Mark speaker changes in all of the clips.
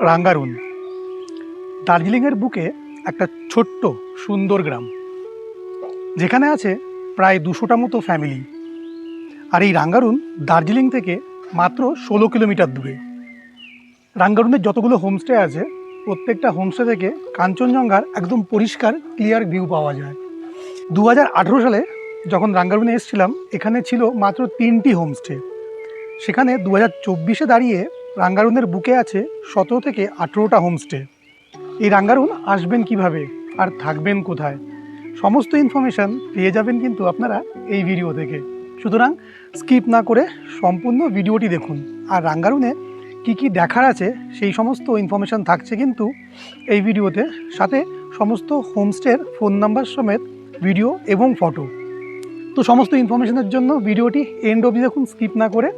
Speaker 1: রাঙ্গারুন। দার্জিলিংয়ের বুকে একটা ছোট্ট, সুন্দর গ্রাম। যেখানে আছে প্রায় দুশোটা মতো ফ্যামিলি। আর এই রাঙ্গারুন দার্জিলিং থেকে মাত্র ষোলো কিলোমিটার দূরে। রাঙ্গারুনের যতগুলো হোমস্টে আছে, প্রত্যেকটা হোমস্টে থেকে কাঞ্চনজঙ্ঘার একদম পরিষ্কার, ক্লিয়ার ভিউ পাওয়া যায়। দু হাজার আঠেরো সালে যখন রাঙ্গারুনে এসেছিলাম, এখানে ছিল মাত্র তিনটি হোমস্টে। সেখানে দু হাজার চব্বিশে দাঁড়িয়ে রাঙ্গারুনের বুকে আছে সতেরো থেকে আঠেরোটা হোমস্টে। এই রাঙ্গারুন আসবেন কীভাবে আর থাকবেন কোথায়? সমস্ত ইনফরমেশান পেয়ে যাবেন কিন্তু আপনারা এই ভিডিও থেকে সুতরাং স্কিপ না করে সম্পূর্ণ ভিডিওটি দেখুন। আর রাঙ্গারুনে কি কি দেখার আছে সেই সমস্ত ইনফরমেশান থাকছে কিন্তু এই ভিডিওতে সাথে সমস্ত হোমস্টের ফোন নাম্বার সমেত ভিডিও এবং ফটো তো সমস্ত ইনফরমেশনের জন্য ভিডিওটি এন্ড অবধি দেখুন স্কিপ না করে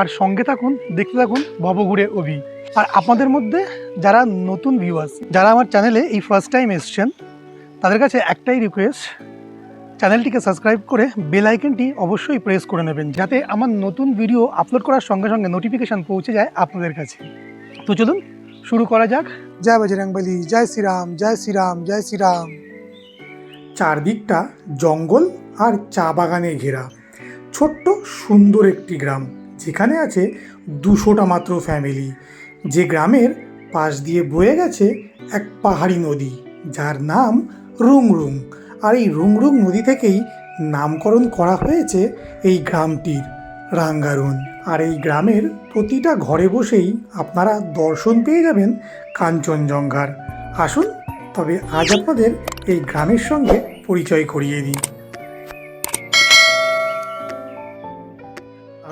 Speaker 1: আর সঙ্গে থাকুন, দেখতে থাকুন ভবঘুরে অভি। আর আপনাদের মধ্যে যারা নতুন ভিউয়ার্স যারা আমার চ্যানেলে এই ফার্স্ট টাইম এসছেন, তাদের কাছে একটাই রিকোয়েস্ট চ্যানেলটিকে সাবস্ক্রাইব করে বেল আইকনটি অবশ্যই প্রেস করে নেবেন, যাতে আমার নতুন ভিডিও আপলোড করার সঙ্গে সঙ্গে নোটিফিকেশান পৌঁছে যায় আপনাদের কাছে। তো চলুন, শুরু করা যাক। জয় বজরংবলী জয় শ্রীরাম জয় শ্রীরাম জয় শ্রীরাম। চারদিকটা জঙ্গল আর চা বাগানে ঘেরা। ছোট্ট সুন্দর একটি গ্রাম। যেখানে আছে দুশোটা মাত্র ফ্যামিলি যে গ্রামের পাশ দিয়ে বয়ে গেছে এক পাহাড়ি নদী, যার নাম রুংরুং। আর এই রুংরুং নদী থেকেই নামকরণ করা হয়েছে এই গ্রামটির রাঙ্গারুন। আর এই গ্রামের প্রতিটা ঘরে বসেই আপনারা দর্শন পেয়ে যাবেন কাঞ্চনজঙ্ঘার। আসুন, তবে আজ আপনাদের এই গ্রামের সঙ্গে পরিচয় করিয়ে দিই।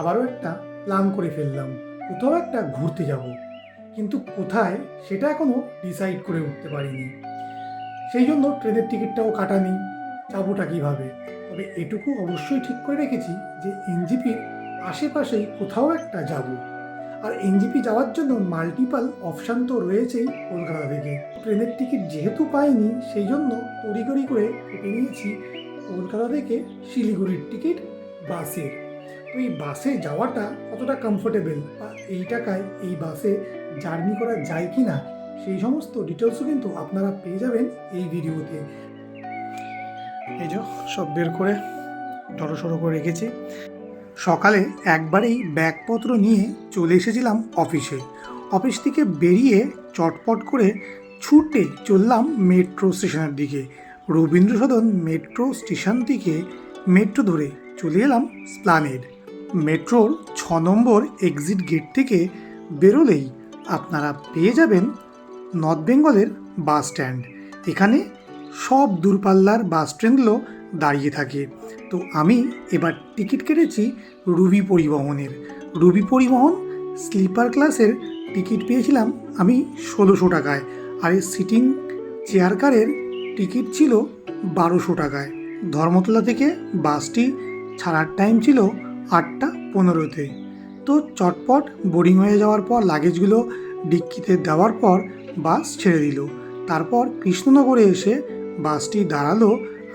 Speaker 1: আবারও একটা প্ল্যান করে ফেললাম। কোথাও একটা ঘুরতে যাব। কিন্তু কোথায় সেটা এখনও ডিসাইড করে উঠতে পারিনি। সেই জন্য ট্রেনের টিকিটটাও কাটানি, যাবোটা কীভাবে? তবে এটুকু অবশ্যই ঠিক করে রেখেছি যে এনজিপির আশেপাশেই কোথাও একটা যাব। আর এনজিপি যাওয়ার জন্য মাল্টিপাল অপশান তো রয়েছেই কলকাতা থেকে। ট্রেনের টিকিট যেহেতু পাইনি, সেই জন্য তড়িগড়ি করে কেটে নিয়েছি কলকাতা থেকে শিলিগুড়ির টিকিট বাসের। এই বাসে যাওয়াটা কতটা কমফোর্টেবল বা এই টাকায় এই বাসে জার্নি করা যায় কি না, সেই সমস্ত ডিটেলসও কিন্তু আপনারা পেয়ে যাবেন এই ভিডিওতে। এই যে সব বের করে সড়ো করে রেখেছি। সকালে একবারেই ব্যাগপত্র নিয়ে চলে এসেছিলাম অফিসে অফিস থেকে বেরিয়ে চটপট করে ছুটে চললাম মেট্রো স্টেশনের দিকে। রবীন্দ্র সদন মেট্রো স্টেশন থেকে মেট্রো ধরে চলে এলাম স্প্লানেড মেট্রোর ছ নম্বর এক্সিট গেট থেকে বেরোলেই আপনারা পেয়ে যাবেন নর্থ বেঙ্গলের বাস স্ট্যান্ড এখানে সব দূরপাল্লার বাস ট্রেনগুলো দাঁড়িয়ে থাকে। তো আমি এবার টিকিট কেটেছি রুবি পরিবহনের। রুবি পরিবহন স্লিপার ক্লাসের টিকিট পেয়েছিলাম আমি ষোলোশো টাকায়। আর এই সিটিং চেয়ার কারের টিকিট ছিল বারোশো টাকায়। ধর্মতলা থেকে বাসটি ছাড়ার টাইম ছিল আটটা পনেরোতে। তো চটপট বোরিং হয়ে যাওয়ার পর লাগেজগুলো ডিক্কিতে দেওয়ার পর বাস ছেড়ে দিল। তারপর কৃষ্ণনগরে এসে বাসটি দাঁড়াল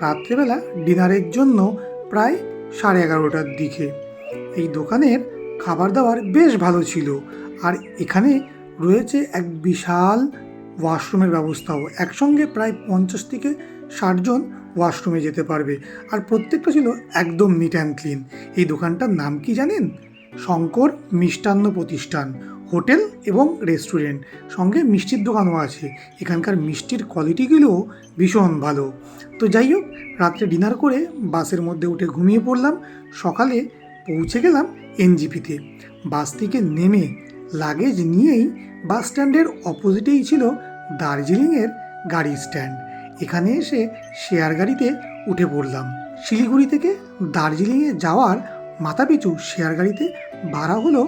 Speaker 1: রাত্রেবেলা ডিনারের জন্য প্রায় সাড়ে এগারোটার দিকে। এই দোকানের খাবার দাবার বেশ ভালো ছিল আর এখানে রয়েছে এক বিশাল ওয়াশরুমের ব্যবস্থাও। একসঙ্গে প্রায় পঞ্চাশ থেকে ষাটজন ওয়াশরুমে যেতে পারবে। আর প্রত্যেকটা ছিল একদম নিট অ্যান্ড ক্লিন এই দোকানটার নাম কি জানেন? শঙ্কর মিষ্টান্ন প্রতিষ্ঠান। হোটেল এবং রেস্টুরেন্ট। সঙ্গে মিষ্টির দোকানও আছে। এখানকার মিষ্টির কোয়ালিটিগুলোও ভীষণ ভালো। তো যাই হোক, রাত্রে ডিনার করে বাসের মধ্যে উঠে ঘুমিয়ে পড়লাম। সকালে পৌঁছে গেলাম এনজিপিতে। বাস থেকে নেমে লাগেজ নিয়েই বাস স্ট্যান্ডের অপোজিটেই ছিল দার্জিলিংয়ের গাড়ি স্ট্যান্ড এখানে এসে শেয়ার গাড়িতে উঠে পড়লাম। শিলিগুড়ি থেকে দার্জিলিংয়ে যাওয়ার মাথাপিছু শেয়ার গাড়িতে ভাড়া হলো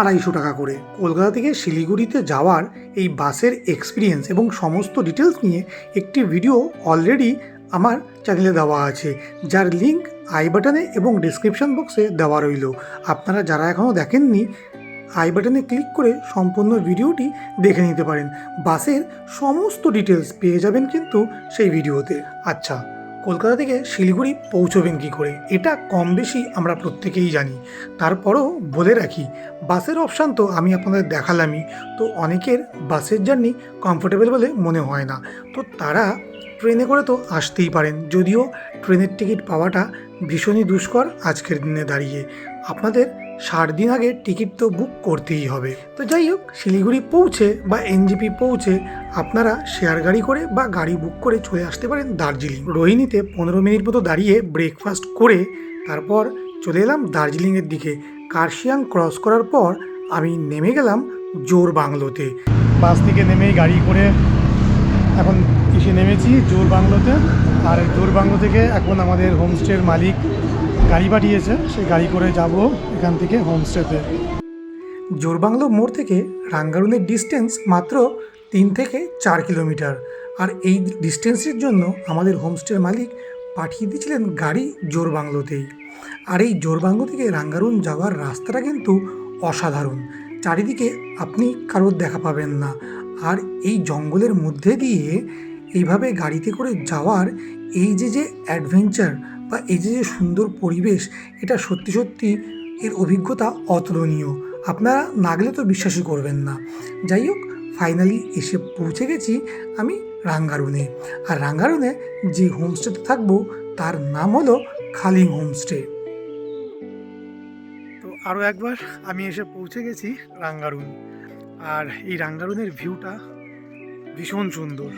Speaker 1: আড়াইশো টাকা করে। কলকাতা থেকে শিলিগুড়িতে যাওয়ার এই বাসের এক্সপিরিয়েন্স এবং সমস্ত ডিটেলস নিয়ে একটি ভিডিও অলরেডি আমার চ্যানেলে দেওয়া আছে, যার লিঙ্ক আই বাটনে এবং ডিসক্রিপশন বক্সে দেওয়া রইল। আপনারা যারা এখনও দেখেননি আই বাটনে ক্লিক করে সম্পূর্ণ ভিডিওটি দেখে নিতে পারেন। বাসের সমস্ত ডিটেলস পেয়ে যাবেন কিন্তু সেই ভিডিওতে। আচ্ছা কলকাতা থেকে শিলিগুড়ি পৌঁছবেন কী করে? এটা কম বেশি আমরা প্রত্যেকেই জানি। তারপরও বলে রাখি, বাসের অপশান তো আমি আপনাদের দেখালামই। তো অনেকের বাসের জার্নি কমফোর্টেবল বলে মনে হয় না। তো তারা ট্রেনে করে তো আসতেই পারেন। যদিও ট্রেনের টিকিট পাওয়াটা ভীষণই দুষ্কর আজকের দিনে দাঁড়িয়ে। আপনাদের ষাট দিন আগে টিকিট তো বুক করতেই হবে। তো যাই হোক, শিলিগুড়ি পৌঁছে বা এনজিপি পৌঁছে আপনারা শেয়ার গাড়ি করে বা গাড়ি বুক করে চলে আসতে পারেন দার্জিলিং। রোহিণীতে পনেরো মিনিট মতো দাঁড়িয়ে ব্রেকফাস্ট করে তারপর চলে এলাম দার্জিলিংয়ের দিকে। কার্শিয়াং ক্রস করার পর আমি নেমে গেলাম জোর বাংলোতে। বাস থেকে নেমেই গাড়ি করে এখন এসে নেমেছি জোর বাংলোতে। আর জোর বাংলো থেকে এখন আমাদের হোমস্টের মালিক গাড়ি পাঠিয়েছে, সেই গাড়ি করে যাব এখান থেকে হোমস্টেতে জোরবাংলো মোড় থেকে রাঙ্গারুনের ডিস্টেন্স মাত্র তিন থেকে চার কিলোমিটার। আর এই ডিস্টেন্সের জন্য আমাদের হোমস্টের মালিক পাঠিয়ে দিয়েছিলেন গাড়ি জোরবাংলোতেই আর এই জোরবাংলো থেকে রাঙ্গারুন যাওয়ার রাস্তাটা কিন্তু অসাধারণ। চারিদিকে আপনি কারোর দেখা পাবেন না। আর এই জঙ্গলের মধ্যে দিয়ে এইভাবে গাড়িতে করে যাওয়ার এই যে যে অ্যাডভেঞ্চার বা এই যে যে সুন্দর পরিবেশ, এটা সত্যি সত্যি এর অভিজ্ঞতা অতুলনীয়। আপনারা নাগলে তো বিশ্বাসই করবেন না। যাই হোক ফাইনালি এসে পৌঁছে গেছি আমি রাঙ্গারুনে। আর রাঙ্গারুনে যে হোমস্টেতে থাকব, তার নাম হলো খালিং হোমস্টে তো আরও একবার আমি এসে পৌঁছে গেছি রাঙ্গারুন। আর এই রাঙ্গারুনের ভিউটা ভীষণ সুন্দর।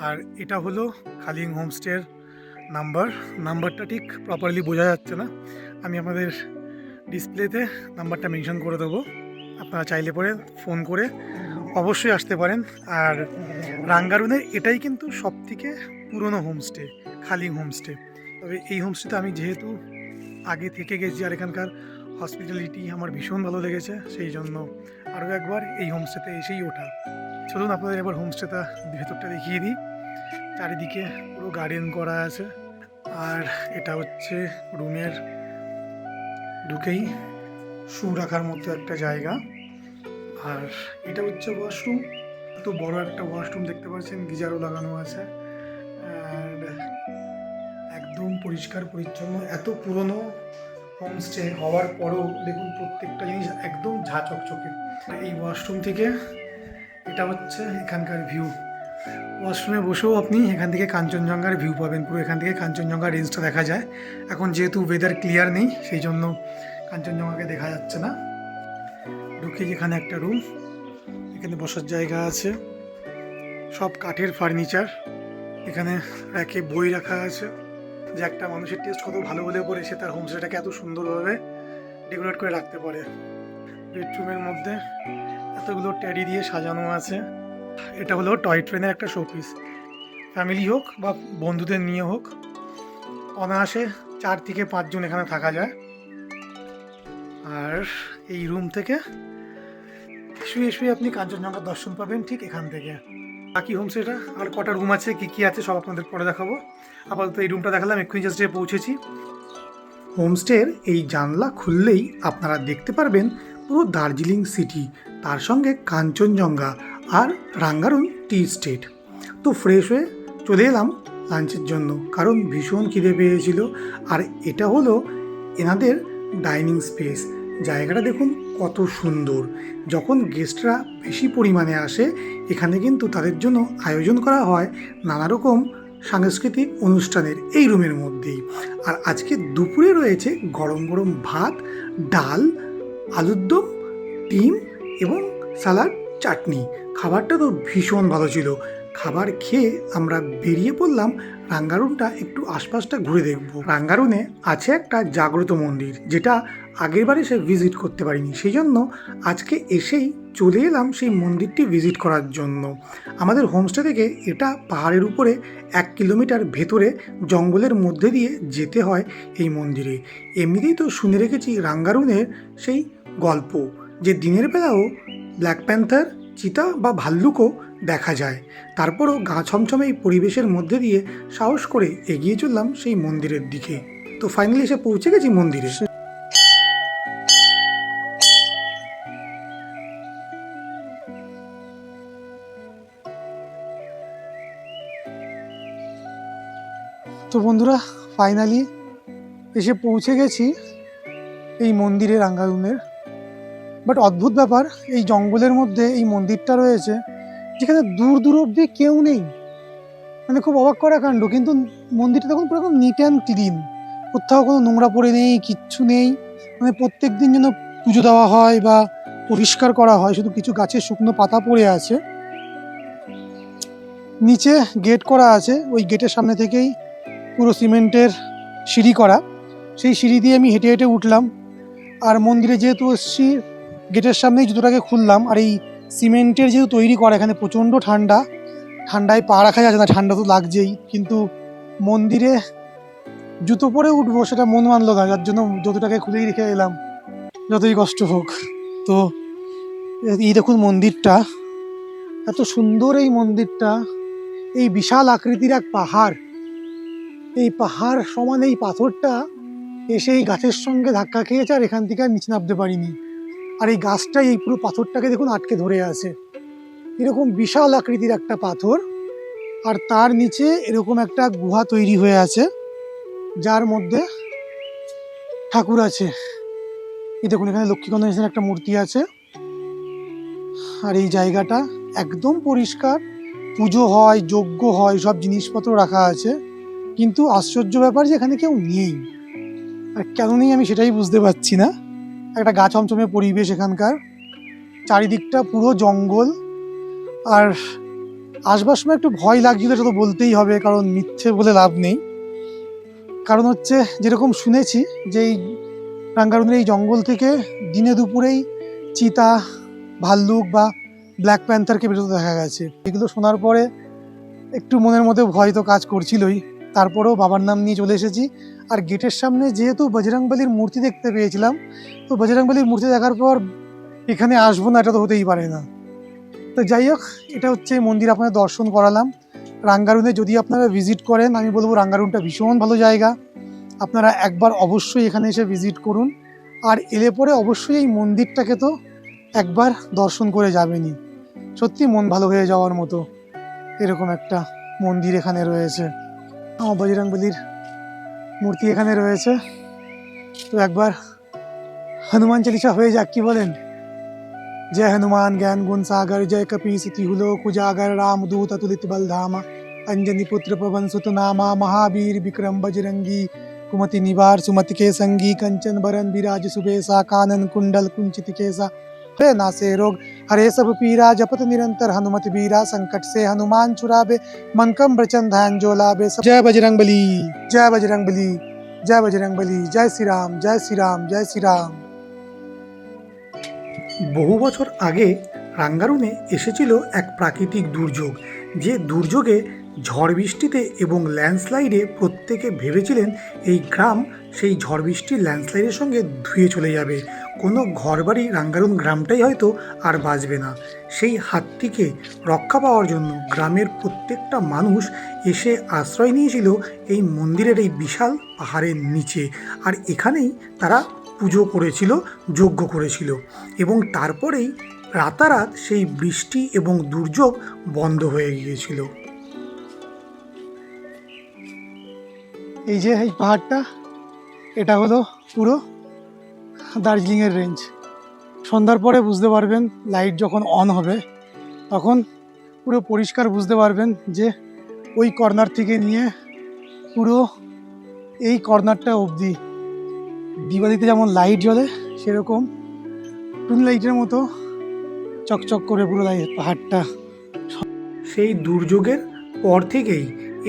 Speaker 1: আর এটা হলো খালিং হোমস্টের নাম্বার। নাম্বারটা ঠিক প্রপারলি বোঝা যাচ্ছে না। আমি আমাদের ডিসপ্লেতে নাম্বারটা মেনশন করে দেবো। আপনারা চাইলে পরে ফোন করে অবশ্যই আসতে পারেন। আর রাঙ্গারুনের এটাই কিন্তু সবথেকে পুরনো হোমস্টে খালিং হোমস্টে তবে এই হোমস্টেতে আমি যেহেতু আগে থেকে গেছি আর এখানকার হসপিটালিটি আমার ভীষণ ভালো লেগেছে, সেই জন্য আরও একবার এই হোমস্টেতে এসেই ওঠা। চলুন আপনাদের এবার হোমস্টেটা ভেতরটা দেখিয়ে দিই। চারিদিকে পুরো গার্ডেন করা আছে। আর এটা হচ্ছে রুমের ঢুকেই শু রাখার মতো একটা জায়গা। আর এটা হচ্ছে ওয়াশরুম এত বড় একটা ওয়াশরুম দেখতে পাচ্ছেন, গিজারও লাগানো আছে। আর একদম পরিষ্কার, পরিচ্ছন্ন। এত পুরনো হোমস্টে হওয়ার পরেও দেখুন প্রত্যেকটা জিনিস একদম ঝা চকচকে। এই ওয়াশরুম থেকে এটা হচ্ছে এখানকার ভিউ ওয়াশরুমে বসেও আপনি এখান থেকে কাঞ্চনজঙ্ঘার ভিউ পাবেন। পুরো এখান থেকে কাঞ্চনজঙ্ঘা রেঞ্জটা দেখা যায়। এখন যেহেতু ওয়েদার ক্লিয়ার নেই, সেই জন্য কাঞ্চনজঙ্ঘাকে দেখা যাচ্ছে না। ঢুকে এখানে একটা রুম এখানে বসার জায়গা আছে। সব কাঠের ফার্নিচার এখানে র্যাকে বই রাখা আছে। যে একটা মানুষের টেস্ট কত ভালো হলে পরে সে তার হোমস্টেটাকে এত সুন্দরভাবে ডেকোরেট করে রাখতে পারে। বেডরুমের মধ্যে এতগুলো ট্যাডি দিয়ে সাজানো আছে। এটা হলো টয় ট্রেনের একটা শোপিস ফ্যামিলি হোক বা বন্ধুদের নিয়ে হোক, অনায়াসে চার থেকে পাঁচজন এখানে থাকা যায়। আর এই রুম থেকে শুয়ে শুয়ে আপনি কাঞ্চনজঙ্ঘার দর্শন পাবেন ঠিক এখান থেকে। বাকি হোম হোমস্টেটা আর কটা রুম আছে, কী কী আছে সব আপনাদের পরে দেখাবো। আপাতত এই রুমটা দেখালাম, এক্ষুনি জাস্ট পৌঁছেছি। হোমস্টের এই জানলা খুললেই আপনারা দেখতে পারবেন পুরো দার্জিলিং সিটি তার সঙ্গে কাঞ্চনজঙ্ঘা। আর রাঙ্গারুন টি স্টেট। তো ফ্রেশ হয়ে চলে এলাম লাঞ্চের জন্য, কারণ ভীষণ খিদে পেয়েছিল। আর এটা হলো এনাদের ডাইনিং স্পেস জায়গাটা দেখুন কত সুন্দর। যখন গেস্টরা বেশি পরিমাণে আসে, এখানে কিন্তু তাদের জন্য আয়োজন করা হয় নানা রকম সাংস্কৃতিক অনুষ্ঠানের এই রুমের মধ্যেই। আর আজকে দুপুরে রয়েছে গরম গরম ভাত, ডাল, আলুর দম, ডিম এবং সালাড চাটনি। খাবারটা তো ভীষণ ভালো ছিল। খাবার খেয়ে আমরা বেরিয়ে পড়লাম রাঙ্গারুনটা একটু আশপাশটা ঘুরে দেখব। রাঙ্গারুনে আছে একটা জাগ্রত মন্দির, যেটা আগেরবারে সে ভিজিট করতে পারিনি। সেই জন্য আজকে এসেই চলে এলাম সেই মন্দিরটি ভিজিট করার জন্য। আমাদের হোমস্টে থেকে এটা পাহাড়ের উপরে এক কিলোমিটার ভেতরে জঙ্গলের মধ্যে দিয়ে যেতে হয় এই মন্দিরে। এমনিতেই তো শুনে রেখেছি রাঙ্গারুনের সেই গল্প, যে দিনের বেলাও ব্ল্যাক প্যান্থার চিতা বা ভাল্লুকও দেখা যায়। তারপরও গা ছমছমে এই পরিবেশের মধ্যে দিয়ে সাহস করে এগিয়ে চললাম সেই মন্দিরের দিকে। তো ফাইনালি এসে পৌঁছে গেছি মন্দিরে। তো বন্ধুরা ফাইনালি এসে পৌঁছে গেছি এই মন্দিরের রাঙ্গারুনের বাট অদ্ভুত ব্যাপার, এই জঙ্গলের মধ্যে এই মন্দিরটা রয়েছে, যেখানে দূর দূর অব্দি কেউ নেই। মানে খুব অবাক করা কাণ্ড, কিন্তু মন্দিরটা তখন পুরো নিট অ্যান্ড ক্লিন কোথাও কোনো নোংরা পড়ে নেই, কিচ্ছু নেই। মানে প্রত্যেক দিন যেন পুজো দেওয়া হয় বা পরিষ্কার করা হয়, শুধু কিছু গাছের শুকনো পাতা পড়ে আছে। নিচে গেট করা আছে, ওই গেটের সামনে থেকেই পুরো সিমেন্টের সিঁড়ি করা। সেই সিঁড়ি দিয়ে আমি হেঁটে হেঁটে উঠলাম। আর মন্দিরে যেহেতু এসছি গেটের সামনেই জুতোটাকে খুললাম আর এই সিমেন্টের যেহেতু তৈরি করা, এখানে প্রচণ্ড ঠান্ডা, ঠান্ডায় পা রাখা যাচ্ছে না, ঠান্ডা তো লাগছেই, কিন্তু মন্দিরে জুতো পরে উঠবো সেটা মন মানলো না, যার জন্য জুতোটাকে খুলেই রেখে এলাম, যতই কষ্ট হোক। তো এই দেখুন মন্দিরটা, এত সুন্দর এই মন্দিরটা, এই বিশাল আকৃতির এক পাহাড়, এই পাহাড় সমান এই পাথরটা এসে এই গাছের সঙ্গে ধাক্কা খেয়েছে আর এখান থেকে আর নিচে নামতে পারিনি। আর এই গাছটাই এই পুরো পাথরটাকে দেখুন আটকে ধরে আছে। এরকম বিশাল আকৃতির একটা পাথর আর তার নিচে এরকম একটা গুহা তৈরি হয়ে আছে, যার মধ্যে ঠাকুর আছে। এই দেখুন, এখানে লক্ষ্মী গণেশের একটা মূর্তি আছে। আর এই জায়গাটা একদম পরিষ্কার, পুজো হয়, যজ্ঞ হয়, সব জিনিসপত্র রাখা আছে। কিন্তু আশ্চর্য ব্যাপার যে এখানে কেউ নেই। আর কেন নেই আমি সেটাই বুঝতে পারছি না। একটা গা ছমছমে পরিবেশ এখানকার। চারিদিকটা পুরো জঙ্গল। আর আসবার সময় একটু ভয় লাগছিল, সেটা তো বলতেই হবে, কারণ মিথ্যে বলে লাভ নেই। কারণ হচ্ছে, যেরকম শুনেছি যে এই রাঙ্গারুনের এই জঙ্গল থেকে দিনে দুপুরেই চিতা, ভাল্লুক বা ব্ল্যাক প্যান্থারকে বেরোতে দেখা গেছে। এগুলো শোনার পরে একটু মনের মধ্যে ভয় তো কাজ করছিলই। তারপরেও বাবার নাম নিয়ে চলে এসেছি। আর গেটের সামনে যেহেতু বজরংবলির মূর্তি দেখতে পেয়েছিলাম, তো বজরংবলির মূর্তি দেখার পর এখানে আসব না, এটা তো হতেই পারে না। তো যাই হোক, এটা হচ্ছে মন্দির আপনাদের দর্শন করালাম। রাঙ্গারুনে যদি আপনারা ভিজিট করেন, আমি বলব রাঙ্গারুনটা ভীষণ ভালো জায়গা। আপনারা একবার অবশ্যই এখানে এসে ভিজিট করুন। আর এলে পরে অবশ্যই এই মন্দিরটাকে তো একবার দর্শন করে যাবেনই। সত্যি মন ভালো হয়ে যাওয়ার মতো এরকম একটা মন্দির এখানে রয়েছে। বজরংবলির মূর্তি এখানে রয়েছে তো একবার হনুমান চালিসা হয়ে যাক কি বলেন जय हनुमान ज्ञान गुण सागर जय कपी सिति हुलो कुजागर राम दूत अतुलित बल धामा अंजनी पुत्र पवन सुत नामा महावीर विक्रम बजरंगी कुमति निवार सुमति के संगी कंचन बरन विराज सुबेसा कानन कुंडल कुंचित केसा हे नासे रोग हरे सब पीरा जपत निरंतर हनुमत बीरा संकट से हनुमान छुराबे मन कम वचन ध्यान जो लाभे सब- जय बजरंग बली जय बजरंग बली जय बजरंग बली जय श्री राम जय श्री राम जय श्री राम বহু বছর আগে রাঙ্গারুনে এসেছিল এক প্রাকৃতিক দুর্যোগ যে দুর্যোগে ঝড় বৃষ্টিতে এবং ল্যান্ডস্লাইডে প্রত্যেকে ভেবেছিলেন এই গ্রাম সেই ঝড় বৃষ্টির ল্যান্ডস্লাইডের সঙ্গে ধুয়ে চলে যাবে। কোনো ঘরবাড়ি রাঙ্গারুন গ্রামটাই হয়তো আর বাঁচবে না। সেই হাত থেকে রক্ষা পাওয়ার জন্য গ্রামের প্রত্যেকটা মানুষ এসে আশ্রয় নিয়েছিল এই মন্দিরের এই বিশাল পাহাড়ের নিচে। আর এখানেই তারা পুজো করেছিল, যজ্ঞ করেছিল এবং তারপরেই রাতারাত সেই বৃষ্টি এবং দুর্যোগ বন্ধ হয়ে গিয়েছিল। এই যে এই পাহাড়টা, এটা হলো পুরো দার্জিলিংয়ের রেঞ্জ সন্ধ্যার পরে বুঝতে পারবেন লাইট যখন অন হবে, তখন পুরো পরিষ্কার বুঝতে পারবেন যে ওই কর্নার থেকে নিয়ে পুরো এই কর্নারটা অবধি। দিওয়ালিতে যেমন লাইট জ্বলে, সেরকম টুন লাইটের মতো চকচক করে পুরো লাইট পাহাড়টা। সেই দুর্যোগের পর থেকেই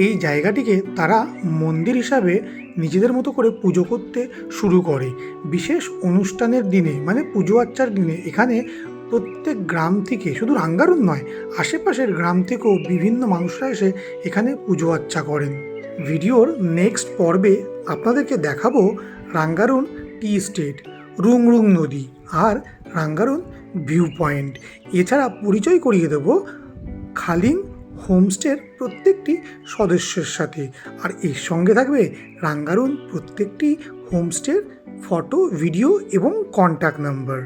Speaker 1: এই জায়গাটিকে তারা মন্দির হিসাবে নিজেদের মতো করে পুজো করতে শুরু করে। বিশেষ অনুষ্ঠানের দিনে মানে পুজো আচ্চার দিনে, এখানে প্রত্যেক গ্রাম থেকে, শুধু রাঙ্গারুন নয়, আশেপাশের গ্রাম থেকেও বিভিন্ন মানুষরা এসে এখানে পুজো আচ্চা করেন। ভিডিওর নেক্সট পর্বে আপনাদেরকে দেখাবো রাঙ্গারুন টি স্টেট, রুংরুং নদী আর রাঙ্গারুন ভিউ পয়েন্ট এছাড়া পরিচয় করিয়ে দেব খালিং হোমস্টের প্রত্যেকটি সদস্যের সাথে। আর এর সঙ্গে থাকবে রাঙ্গারুন প্রত্যেকটি হোমস্টের ফটো, ভিডিও এবং কন্ট্যাক্ট নাম্বার।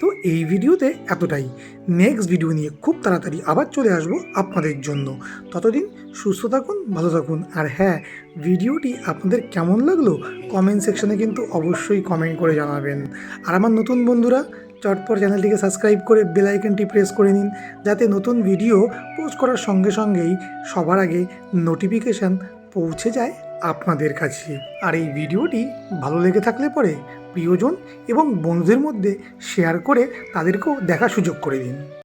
Speaker 1: তো এই ভিডিওতে এতটাই। নেক্সট ভিডিও নিয়ে খুব তাড়াতাড়ি আবার চলে আসব আপনাদের জন্য। ততদিন সুস্থ থাকুন, ভালো থাকুন। আর হ্যাঁ ভিডিওটি আপনাদের কেমন লাগল? কমেন্ট সেকশনে কিন্তু অবশ্যই কমেন্ট করে জানাবেন। আর আমার নতুন বন্ধুরা চটপট চ্যানেলটিকে সাবস্ক্রাইব করে বেল আইকনটি প্রেস করে নিন যাতে নতুন ভিডিও পোস্ট করার সঙ্গে সঙ্গেই সবার আগে নোটিফিকেশান পৌঁছে যায় আপনাদের কাছে। আর এই ভিডিওটি ভালো লেগে থাকলে পরে প্রিয়জন এবং বন্ধুদের মধ্যে শেয়ার করে তাদেরকেও দেখার সুযোগ করে দিন।